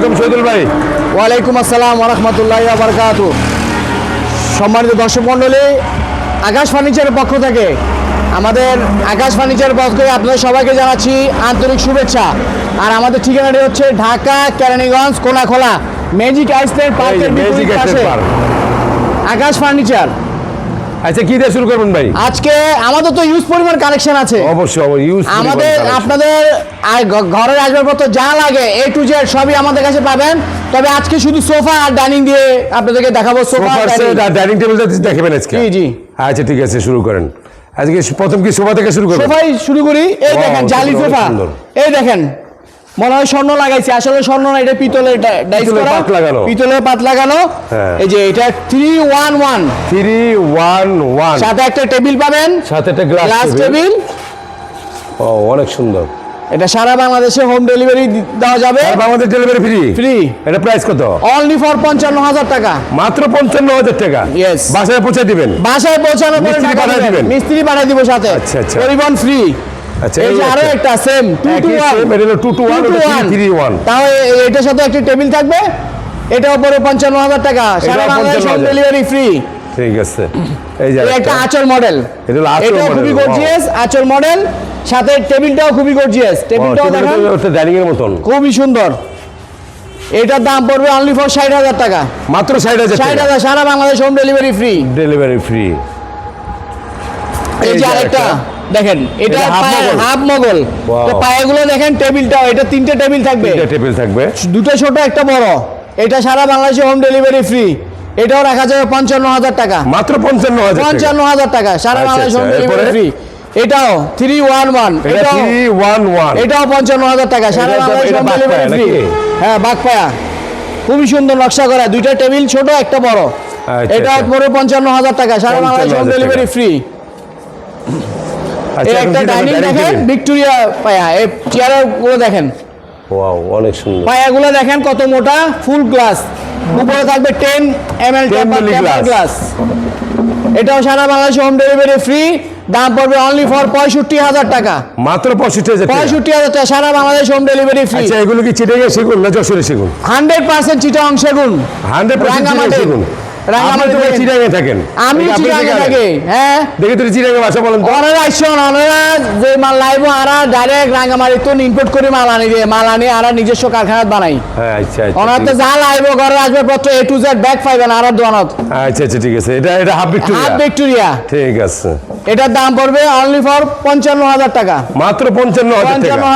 আলাইকুম শহীদুল ভাই। ওয়ালাইকুম আসসালাম ওরহমতুল্লাহ বারকাত সম্মানিত দর্শক মণ্ডলী আকাশ ফার্নিচারের পক্ষ থেকে আমাদের আকাশ ফার্নিচারের পক্ষ থেকে আপনাদের সবাইকে জানাচ্ছি আন্তরিক শুভেচ্ছা। আর আমাদের ঠিকানাটি হচ্ছে ঢাকা কেরানীগঞ্জ কোনাখোলা ম্যাজিক আইসল্যান্ড পার্কের বিপরীত ম্যাজিক পাশে। আকাশ ফার্নিচার আচ্ছা কি দিয়ে শুরু করবেন ভাই? আজকে আমাদের তো ইউজ পরিমাণ কালেকশন আছে। অবশ্যই অবশ্যই ইউজ আমাদের আপনাদের ঘরের আসবাবপত্র যা লাগে এ টু জেড সবই আমাদের কাছে পাবেন। তবে আজকে শুধু সোফা আর ডাইনিং দিয়ে আপনাদেরকে দেখাবো সোফা ডাইনিং টেবিলটা দেখাবেন আজকে? জি, জি। আচ্ছা ঠিক আছে শুরু করেন। আজকে প্রথম কি সোফা থেকে শুরু করবেন? সোফাই শুরু করি। এই দেখেন জালি সোফা। এই দেখেন মনে হয় স্বর্ণ লাগাইছে। আসলে স্বর্ণ না এটা পিতলের ডাইস করা। লাগানো। পিতলের পাত লাগানো। হ্যাঁ। এই যে এটা three one one three one one সাথে একটা টেবিল পাবেন। সাথে একটা গ্লাস টেবিল। ও অনেক সুন্দর। এটা সারা বাংলাদেশে হোম ডেলিভারি দেওয়া যাবে। আমাদের ডেলিভারি ফ্রি ফ্রি এটা প্রাইস কত? অনলি ফর পঞ্চান্ন হাজার টাকা। মাত্র পঞ্চান্ন হাজার টাকা. বাসায় পৌঁছে দিবেন? বাসায় পৌঁছানোর পরে মিস্ত্রি পাঠায় দিবেন। দিবেন? মিস্ত্রি পাঠিয়ে দিব সাথে। আচ্ছা, আচ্ছা। পরিবহন ফ্রি আচ্ছা এই যে আরও একটা। সেম টু টু একই ওয়ান same, এটা হলো two to one, ওটা three- three তাও এটার সাথে একটা টেবিল থাকবে উপরে টাকা। সারা বাংলাদেশ হোম ডেলিভারি ফ্রি ঠিক আছে। এই যে একটা। আচর মডেল এটা হলো খুবই. গর্জিয়াস আচর মডেল সাথে টেবিলটাও খুবই গর্জিয়াস টেবিলটাও দেখেন। ডাইনিং এর মতন। খুবই সুন্দর। এটার দাম পড়বে অনলি ফর ষাট হাজার টাকা। মাত্র ষাট হাজার ষাট হাজার সারা Bangladesh home delivery free delivery free এই যে আরেকটা। দেখেন এটা? হাফ মগল। তো পায়েগুলো দেখেন টেবিলটাও এটা তিনটে টেবিল থাকবে। টেবিল থাকবে। দুটো ছোট একটা বড়। এটা সারা বাংলাদেশে হোম ডেলিভারি ফ্রি এটাও রাখা যাবে পঞ্চান্ন হাজার টাকা। মাত্র পঞ্চান্ন হাজার পঞ্চান্ন হাজার টাকা সারা আচ্ছা, বাংলাদেশ হোম আচ্ছা, ডেলিভারি ফ্রি এটাও থ্রি ওয়ান ওয়ান এটাও থ্রি ওয়ান ওয়ান এটাও পঞ্চান্ন হাজার টাকা সারা বাংলাদেশ হোম ডেলিভারি ফ্রি হ্যাঁ বাঘপায়া। খুবই সুন্দর নকশা করা দুইটা টেবিল ছোট একটা বড়। আচ্ছা, এটা আচ্ছা। পড়বে পঞ্চান্ন হাজার টাকা সারা বাংলাদেশ হোম ডেলিভারি ফ্রি আচ্ছা একটা ডাইনিং দেখেন ভিক্টোরিয়া পায়া এই চেয়ারেরগুলো দেখেন। Wow, অনেক সুন্দর। পায়াগুলো দেখেন কত মোটা ফুল গ্লাস উপরে থাকবে ten M L 10 milli glass। Glass এটাও সারা বাংলাদেশ হোম ডেলিভারি ফ্রি দাম পড়বে অনলি ফর পঁয়ষট্টি হাজার টাকা। মাত্র পঁয়ষট্টি হাজার পঁয়ষট্টি হাজার টাকা সারা বাংলাদেশ হোম ডেলিভারি ফ্রি আচ্ছা এগুলো কি চিটাগে সেগুন না যশোরে সেগুন? হান্ড্রেড পার্সেন্ট চিটা অংশগুন হান্ড্রেড পার্সেন্ট। সেগুন। থাকেন। আমি থাকি হ্যাঁ। দেখি তুই চিটাগে ভাষা বলেন তো। ওনারা আসছেন ওনারা যে মাল লাইব আরা ডাইরেক্ট রাঙ্গামারি তো ইনপুট করে মাল আনি দিয়ে মাল আনি আরা নিজস্ব কারখানাত বানাই। হ্যাঁ আচ্ছা আচ্ছা ওনার তো ঠিক- যা লাইব ঘরে আসবে পত্র এ টু জেড ব্যাগ পাইবেন আর দোকানত আচ্ছা আচ্ছা ঠিক আছে। এটা এটা হাফ হাফ ভিক্টোরিয়া। ভিক্টোরিয়া ঠিক আছে। এটার দাম পড়বে অনলি ফর পঞ্চান্ন হাজার টাকা। মাত্র পঞ্চান্ন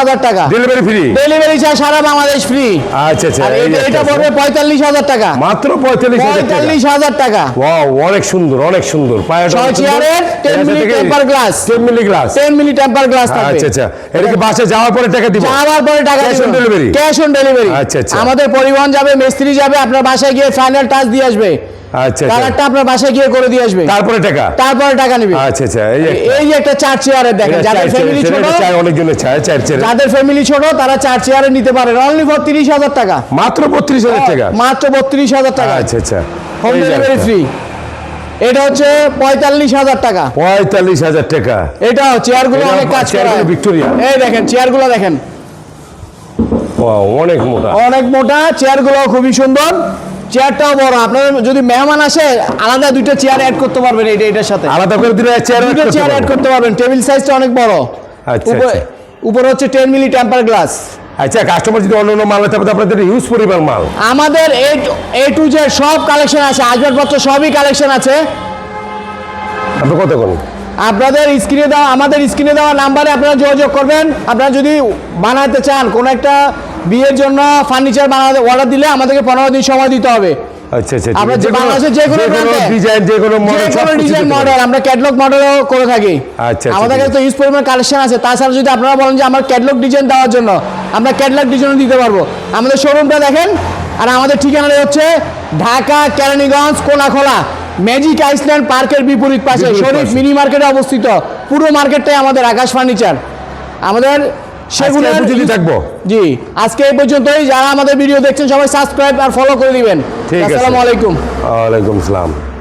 হাজার টাকা। ডেলিভারি ফ্রি ডেলিভারি চার্জ সারা বাংলাদেশ ফ্রি আচ্ছা আচ্ছা এটা-। পড়বে পঁয়তাল্লিশ হাজার টাকা। মাত্র পঁয়তাল্লিশ পঁয়তাল্লিশ হাজার টাকা। ওয়াও অনেক সুন্দর অনেক সুন্দর। পায়ের ছয় চেয়ারের ten milli temper glass ten milli glass ten milli temper glass আচ্ছা আচ্ছা। এটা কি বাসে যাওয়ার পরে টাকা দিব? যাওয়ার পরে টাকা Cash on delivery? Cash on delivery আচ্ছা, আচ্ছা। আমাদের পরিবহন যাবে মিস্ত্রি যাবে আপনার বাসায় গিয়ে ফাইনাল টাচ দিয়ে আসবে। আচ্ছা আচ্ছা। কালারটা আপনার বাসায় গিয়ে করে দিয়ে আসবে। তারপরে টাকা? তারপরে টাকা নিবে। আচ্ছা আচ্ছা। এই যে একটা। চার চেয়ারের দেখেন এটা যাদের চার ফ্যামিলি চেয়ার, ছোট এটা চার চার চেয়ার। যাদের ফ্যামিলি ছোট তারা চার চেয়ারে নিতে অনলি হাজার টাকা। মাত্র বত্রিশ হাজার টাকা? মাত্র বত্রিশ হাজার টাকা। আচ্ছা আচ্ছা। হোম ডেলিভারি ফ্রি এটা হচ্ছে পঁয়তাল্লিশ হাজার টাকা। পঁয়তাল্লিশ হাজার টাকা। এটা চেয়ারগুলো অনেক কাজ করা। ভিক্টোরিয়া। এই দেখেন চেয়ারগুলো দেখেন। অনেক মোটা। অনেক মোটা চেয়ারগুলো খুবই সুন্দর। চেয়ারটাও বড়। আপনার যদি মেহমান আসে আলাদা দুইটা চেয়ার অ্যাড করতে পারবেন এটা এটার সাথে। আলাদা করে দিলে চেয়ার দুটো চেয়ার অ্যাড করতে পারবেন। টেবিল সাইজটা অনেক বড়। আচ্ছা, আচ্ছা। উপরে হচ্ছে টেন মিলি টেম্পার গ্লাস আচ্ছা কাস্টমার যদি অন্য অন্য মাল নিতে হবে আপনাদের ইউজ পরিমাণ মাল। আমাদের এ টু জেড সব কালেকশন আছে আসবাবপত্র সবই কালেকশন আছে। আপনি কত করুন? আপনাদের স্ক্রিনে দেওয়া আমাদের স্ক্রিনে দেওয়া নাম্বারে আপনারা যোগাযোগ করবেন। আপনারা যদি বানাতে চান কোনো একটা বিয়ের জন্য ফার্নিচার বানাতে অর্ডার দিলে আমাদেরকে পনেরো দিন সময় দিতে হবে। আচ্ছা আচ্ছা আমরা যে বাংলাদেশের যে কোনো ডিজাইন যে কোনো যে কোনো ডিজাইন মডেল আমরা ক্যাটলগ মডেলও করে থাকি। আচ্ছা, আচ্ছা, আমাদের কাছে তো ইউজ পরিমাণ কালেকশন আছে। তাছাড়া যদি আপনারা বলেন যে আমার ক্যাটলগ ডিজাইন দেওয়ার জন্য আমরা ক্যাটলগ ডিজাইন দিতে পারব। আমাদের শোরুমটা দেখেন আর আমাদের ঠিকানাটা হচ্ছে ঢাকা কেরানীগঞ্জ কোনাখোলা ম্যাজিক আইসল্যান্ড পার্কের বিপরীত পাশে শরীফ। মিনি মার্কেটে অবস্থিত। পুরো মার্কেটটাই আমাদের আকাশ ফার্নিচার আমাদের সেগুলো যদি থাকব। জি আজকে এই পর্যন্তই। যারা আমাদের ভিডিও দেখছেন সবাই সাবস্ক্রাইব আর ফলো করে দিবেন। ঠিক আছে। আসসালামু আলাইকুম। ওয়ালাইকুম আসসালাম